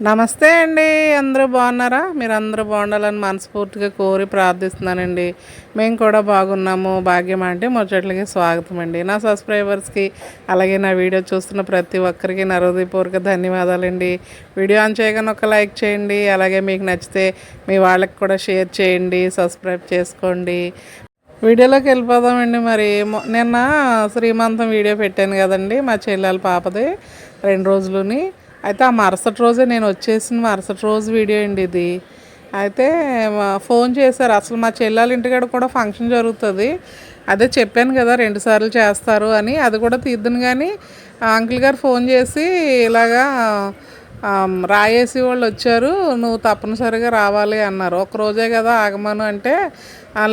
నమస్తే అండి అందరూ బాగున్నారా? మీరు అందరూ బాగుండాలని మనస్ఫూర్తిగా కోరి ప్రార్థిస్తున్నానండి. మేము కూడా బాగున్నాము భాగ్యం అంటే ముచ్చట్లకి స్వాగతం అండి. నా సబ్స్క్రైబర్స్కి అలాగే నా వీడియో చూస్తున్న ప్రతి ఒక్కరికి నా హృదయపూర్వక ధన్యవాదాలండి. వీడియో ఆన్ చేయగానే ఒక లైక్ చేయండి అలాగే మీకు నచ్చితే మీ వాళ్ళకి కూడా షేర్ చేయండి సబ్స్క్రైబ్ చేసుకోండి. వీడియోలోకి వెళ్ళిపోదామండి మరి. నిన్న శ్రీమంతం వీడియో పెట్టాను కదండి మా చెల్లెల పాపది రెండు రోజులుని. అయితే ఆ మరుసటి రోజే నేను వచ్చేసిన మరుసటి రోజు వీడియో అండి ఇది. అయితే ఫోన్ చేశారు. అసలు మా చెల్లెల ఇంటికాడ కూడా ఫంక్షన్ జరుగుతుంది. అదే చెప్పాను కదా రెండు సార్లు చేస్తారు అని. అది కూడా తీద్దును కానీ అంకుల్ గారు ఫోన్ చేసి ఇలాగా రాయేసి వాళ్ళు వచ్చారు. నువ్వు తప్పనిసరిగా రావాలి అన్నారు. ఒక రోజే కదా ఆగమను అంటే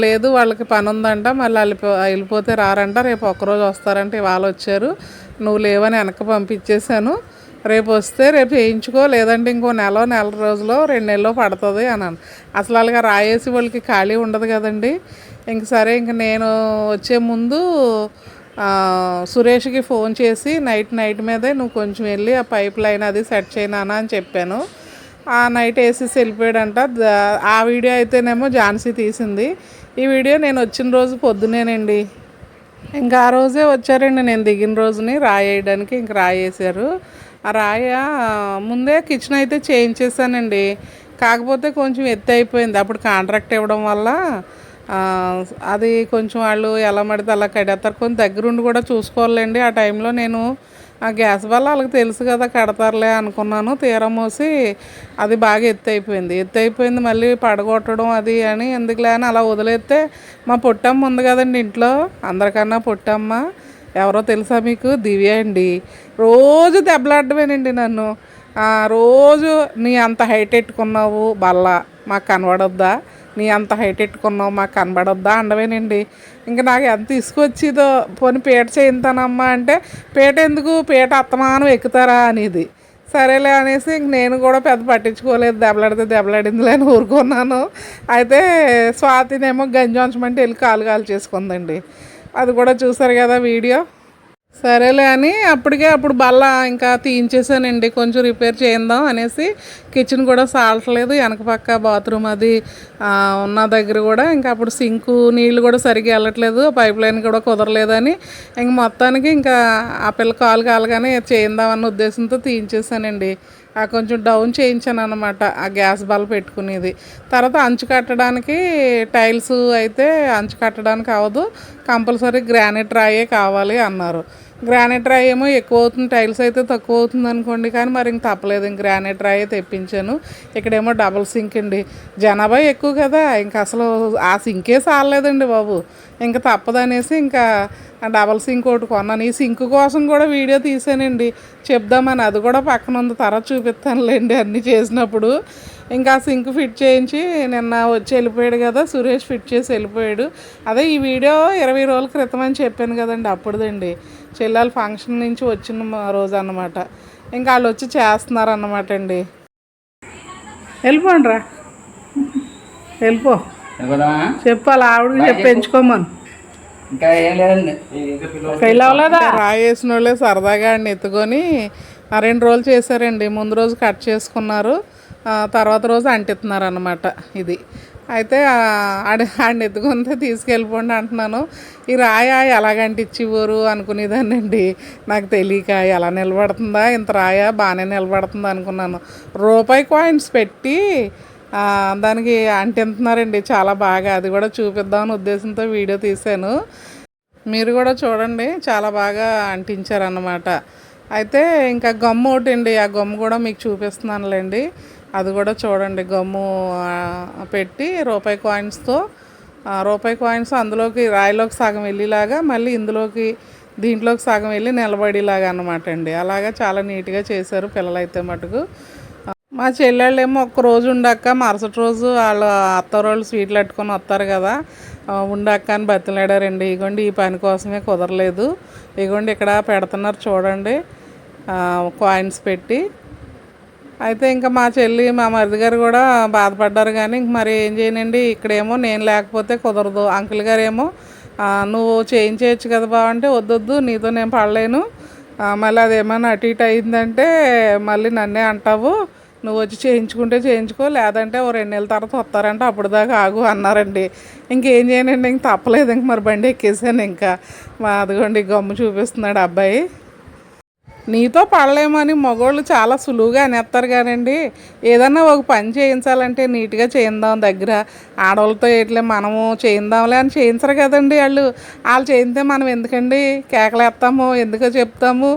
లేదు వాళ్ళకి పని ఉందంట మళ్ళీ వెళ్ళిపో వెళ్ళిపోతే రారంట రేపు ఒక్కరోజు వస్తారంట ఇవాళ వచ్చారు. నువ్వు లేవని వెనక్కి పంపించేశాను. రేపు వస్తే రేపు వేయించుకో లేదంటే ఇంకో నెల నెల రోజులో రెండు నెలలో పడుతుంది అన్నాను. అసలు అలాగా రాయేసి వాళ్ళకి ఖాళీ ఉండదు కదండి. ఇంక సరే ఇంక నేను వచ్చే ముందు సురేష్కి ఫోన్ చేసి నైట్ నైట్ మీదే నువ్వు కొంచెం వెళ్ళి ఆ పైప్ లైన్ అది సెట్ చేయనానా అని చెప్పాను. ఆ నైట్ వేసేసి వెళ్ళిపోయాడంట. ఆ వీడియో అయితేనేమో ఝాన్సీ తీసింది. ఈ వీడియో నేను వచ్చిన రోజు పొద్దునేనండి. ఇంకా ఆ రోజే వచ్చారండి. నేను దిగిన రోజుని రాయి వేయడానికి ఇంక రాయేసారు ఆ రాయ ముందే కిచెన్ అయితే చేయించేసానండి కాకపోతే కొంచెం ఎత్తు అయిపోయింది. అప్పుడు కాంట్రాక్ట్ ఇవ్వడం వల్ల అది కొంచెం వాళ్ళు ఎలా పడితే అలా కడతారు కొంచెం దగ్గరుండి కూడా చూసుకోవాలండి. ఆ టైంలో నేను ఆ గ్యాస్ వల్ల వాళ్ళకి తెలుసు కదా కడతారులే అనుకున్నాను. తీరం మోసి అది బాగా ఎత్తు అయిపోయింది. ఎత్తు అయిపోయింది మళ్ళీ పడగొట్టడం అది అని ఎందుకులే అని అలా వదిలేస్తే మా పొట్టమ్మ ఉంది కదండి ఇంట్లో. అందరికన్నా పొట్టమ్మ. ఎవరో తెలుసా మీకు? దివ్య అండి. రోజు దెబ్బలాడమేనండి నన్ను. రోజు నీ అంత హైట్ ఎట్టుకున్నావు? బల్ల మాకు కనబడొద్దా? నీ అంత హైట్ ఎట్టుకున్నావు? మాకు కనబడొద్దా? అండవేనండి ఇంకా నాకు ఎంత తీసుకొచ్చిదో పోనీ పీట చేయింతానమ్మా అంటే పీట ఎందుకు? పీట అత్తమానం ఎక్కుతారా? అనేది. సరేలే అనేసి ఇంక నేను కూడా పెద్ద పట్టించుకోలేదు. దెబ్బలాడితే దెబ్బలాడిందిలే అని ఊరుకున్నాను. అయితే స్వాతినేమో గంజి ఉంచమంటే వెళ్ళి కాలు కాలు చేసుకుందండి. అది కూడా చూసారు కదా వీడియో. సరేలే అని అప్పటికే అప్పుడు బల్ల ఇంకా తీయించేసానండి కొంచెం రిపేర్ చేయిందాం అనేసి. కిచెన్ కూడా సాల్టలేదు వెనక పక్క బాత్రూమ్ అది ఉన్న దగ్గర కూడా. ఇంకా అప్పుడు సింకు నీళ్ళు కూడా సరిగ్గా వెళ్ళట్లేదు పైప్ లైన్ కూడా కుదరలేదని. ఇంక మొత్తానికి ఇంకా ఆ పిల్ల కాలు కాలుగానే చేయిందామన్న ఉద్దేశంతో తీయించేసానండి. కొంచెం డౌన్ చేయించాను అనమాట ఆ గ్యాస్ బల్ పెట్టుకునేది. తర్వాత అంచు కట్టడానికి టైల్స్ అయితే అంచు కట్టడానికి అవ్వదు కంపల్సరీ గ్రానైట్ రాయే కావాలి అన్నారు. గ్రానైట్ రాయి ఏమో ఎక్కువ అవుతుంది టైల్స్ అయితే తక్కువ అవుతుంది అనుకోండి కానీ మరి ఇంక తప్పలేదు. ఇంక గ్రానైట్ రాయి తెప్పించాను. ఇక్కడేమో డబుల్ సింక్ అండి. జనాభా ఎక్కువ కదా ఇంక అసలు ఆ సింకే సాలలేదండి బాబు. ఇంకా తప్పదనేసి ఇంకా డబల్ సింక్ ఒకటి కొన్నాను. ఈ సింక్ కోసం కూడా వీడియో తీసానండి. చెప్దామని అది కూడా పక్కన ఉంది తర్వాత చూపిస్తానులేండి అన్నీ చేసినప్పుడు. ఇంకా ఆ సింక్ ఫిట్ చేయించి నిన్న వచ్చి వెళ్ళిపోయాడు కదా సురేష్ ఫిట్ చేసి వెళ్ళిపోయాడు. అదే ఈ వీడియో ఇరవై రోజుల క్రితం అని చెప్పాను కదండి అప్పుడుదండి. చెల్లెల ఫంక్షన్ నుంచి వచ్చిన రోజు అన్నమాట. ఇంకా వాళ్ళు వచ్చి చేస్తున్నారు అన్నమాట అండి. వెళ్ళిపోండి రా వెళ్ళిపో చెప్పాలి ఆవిడకి చెప్పి పెంచుకోమని రాయేసిన వాళ్ళే సరదాగా ఆడిని ఎత్తుకొని. రెండు రోజులు చేశారండి. ముందు రోజు కట్ చేసుకున్నారు. తర్వాత రోజు అంటిస్తున్నారు అనమాట ఇది. అయితే ఆ, ఆడి ఆడిని ఎత్తుకుంటే తీసుకెళ్ళిపోండి అంటున్నాను. ఈ రాయ ఎలాగ అనుకునేదానండి నాకు తెలియక ఎలా నిలబడుతుందా ఇంత రాయ బాగానే నిలబడుతుందా అనుకున్నాను. రూపాయి కాయిన్స్ పెట్టి దానికి అంటింటున్నారండి చాలా బాగా అది కూడా చూపిద్దామని ఉద్దేశంతో వీడియో తీశాను. మీరు కూడా చూడండి చాలా బాగా అంటించారన్నమాట. అయితే ఇంకా గమ్ము ఒకటి అండి ఆ గమ్ము కూడా మీకు చూపిస్తున్నానులేండి. అది కూడా చూడండి గమ్ము పెట్టి రూపాయి కాయిన్స్తో రూపాయి కాయిన్స్ అందులోకి రాయిలోకి సగం వెళ్ళేలాగా మళ్ళీ ఇందులోకి దీంట్లోకి సగం వెళ్ళి నిలబడేలాగా అనమాట అండి. అలాగా చాలా నీట్గా చేశారు పిల్లలైతే మటుకు. మా చెల్లెళ్ళు ఏమో ఒక్క రోజు ఉండక్క మరుసటి రోజు వాళ్ళ అత్తరోళ్ళు స్వీట్లు పెట్టుకొని వస్తారు కదా. ఉండక్క అని బతిలాడారండి ఇగోండి ఈ పని కోసమే కుదరలేదు. ఇగోండి ఇక్కడ పెడుతున్నారు చూడండి. కాయిన్స్ పెట్టి. అయితే ఇంకా మా చెల్లి మా మరిది గారు కూడా బాధపడ్డారు కానీ ఇంక మరి ఏం చేయనండి ఇక్కడేమో నేను లేకపోతే కుదరదు. అంకుల్ గారేమో నువ్వు చేయించేయచ్చు కదా బావంటే వద్దొద్దు నీతో నేను పడలేను. మళ్ళీ అదేమన్నా అటు ఇటు అయిందంటే మళ్ళీ నన్నే అంటావు. నువ్వు వచ్చి చేయించుకుంటే చేయించుకో లేదంటే ఓ రెండు నెలల తర్వాత వస్తారంటే అప్పుడు దాకా ఆగు అన్నారండి. ఇంకేం చేయనండి ఇంక తప్పలేదు ఇంక మరి బండి ఎక్కేసాను ఇంకా. మా అదిగోండి గమ్ము చూపిస్తున్నాడు అబ్బాయి. నీతో పడలేమని మగోళ్ళు చాలా సులువుగా అనేస్తారు కానండి. ఏదన్నా ఒక పని చేయించాలంటే నీట్గా చేయిందాం దగ్గర. ఆడవాళ్ళతో ఏట్లే మనము చేయిందాంలే అని చేయించరు కదండి వాళ్ళు. వాళ్ళు చేయితే మనం ఎందుకండి కేకలేస్తాము ఎందుకో చెప్తాము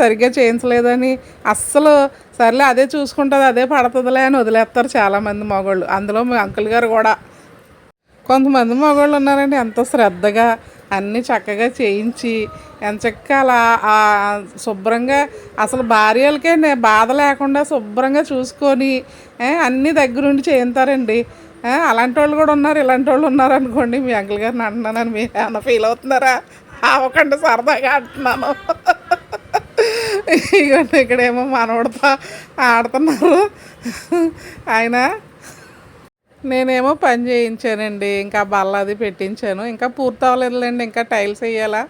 సరిగ్గా చేయించలేదని. అస్సలు సర్లే అదే చూసుకుంటుంది అదే పడుతుందిలే అని వదిలేస్తారు చాలామంది మగోళ్ళు. అందులో మీ అంకుల్ గారు కూడా. కొంతమంది మగవాళ్ళు ఉన్నారండి ఎంతో శ్రద్ధగా అన్నీ చక్కగా చేయించి ఎంచక్క అలా శుభ్రంగా అసలు భార్యలకే నే- బాధ లేకుండా శుభ్రంగా చూసుకొని అన్నీ దగ్గరుండి చేయించారండి. అలాంటి వాళ్ళు కూడా ఉన్నారు ఇలాంటి వాళ్ళు ఉన్నారు అనుకోండి మీ అంకుల్ గారిని అంటున్నానని మీరు ఏమన్నా ఫీల్ అవుతున్నారా? అవ్వకండి సరదాగా అంటున్నాను. ఇక్కడేమో మనవడితో ఆడుతున్నారు. ఆయన నేనేమో పని చేయించానండి ఇంకా బల్ల అది పెట్టించాను. ఇంకా పూర్తి అవ్వలేదులేండి ఇంకా టైల్స్ వేయాలా.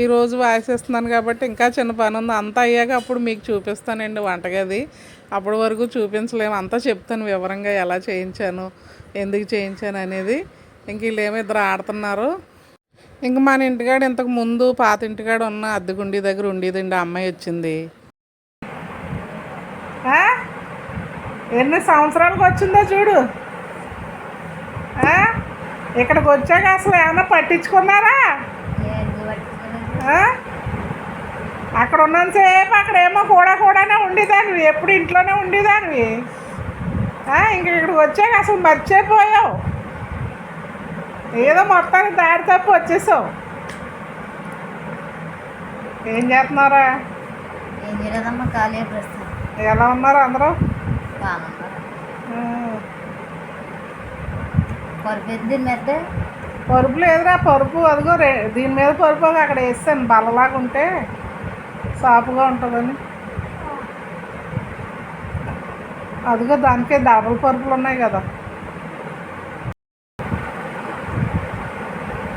ఈరోజు వాసేస్తున్నాను కాబట్టి ఇంకా చిన్న పని ఉంది. అంతా అయ్యాక అప్పుడు మీకు చూపిస్తానండి వంటగది. అప్పటి వరకు చూపించలేము. అంతా చెప్తాను వివరంగా ఎలా చేయించాను ఎందుకు చేయించాను అనేది. ఇంక వీళ్ళేమో ఇద్దరు ఆడుతున్నారు. ఇంక మన ఇంటికాడ ఇంతకు ముందు పాత ఇంటికాడ ఉన్న అద్దెగుండి దగ్గర ఉండేదండి ఆ అమ్మాయి వచ్చింది. ఎన్ని సంవత్సరాలకు వచ్చిందో చూడు. ఇక్కడికి వచ్చాక అసలు ఏమైనా పట్టించుకున్నారా? అక్కడ ఉన్నంతసేపు అక్కడేమో కూడా కూడానే ఉండేదానివి ఎప్పుడు ఇంట్లోనే ఉండేదానివి? ఇంక ఇక్కడికి వచ్చాక అసలు మర్చిపోయావు. ఏదో మొత్తానికి దారి తప్పి వచ్చేసావు. ఏం చేస్తున్నారా? ఎలా ఉన్నారు అందరూ? బాగున్నారు ఆ. పరుపు దీని మీద పరుపు లేదురా పరుపు? అదిగో రే దీని మీద పరుపు అక్కడ వేస్తాను బల్లలాగా ఉంటే సాపుగా ఉంటుందని. అదిగో దానికే డబుల్ పరుపులు ఉన్నాయి కదా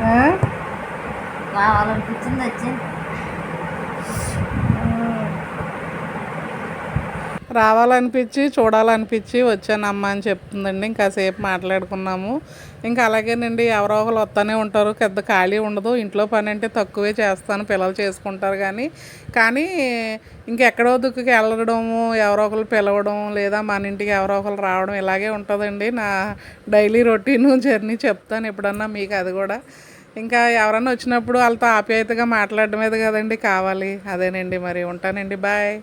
ఆ? కావాలనిపించింది వచ్చి రావాలనిపించి చూడాలనిపించి వచ్చానమ్మా అని చెప్తుందండి. ఇంకాసేపు మాట్లాడుకున్నాము. ఇంకా అలాగేనండి ఎవరో ఒకరు వస్తూనే ఉంటారు. పెద్ద ఖాళీ ఉండదు. ఇంట్లో పని అంటే తక్కువే చేస్తాను. పిల్లలు చేసుకుంటారు కానీ. కానీ ఇంకెక్కడో దుక్కుకి వెళ్ళడము ఎవరో ఒకరు పిలవడం లేదా మన ఇంటికి ఎవరో ఒకరు రావడం ఇలాగే ఉంటుందండి. నా డైలీ రొటీన్ జర్నీ చెప్తాను ఎప్పుడన్నా మీకు అది కూడా. ఇంకా ఎవరన్నా వచ్చినప్పుడు వాళ్ళతో ఆప్యాయతగా మాట్లాడడమేది కదండి కావాలి. అదేనండి మరి. ఉంటానండి. బాయ్.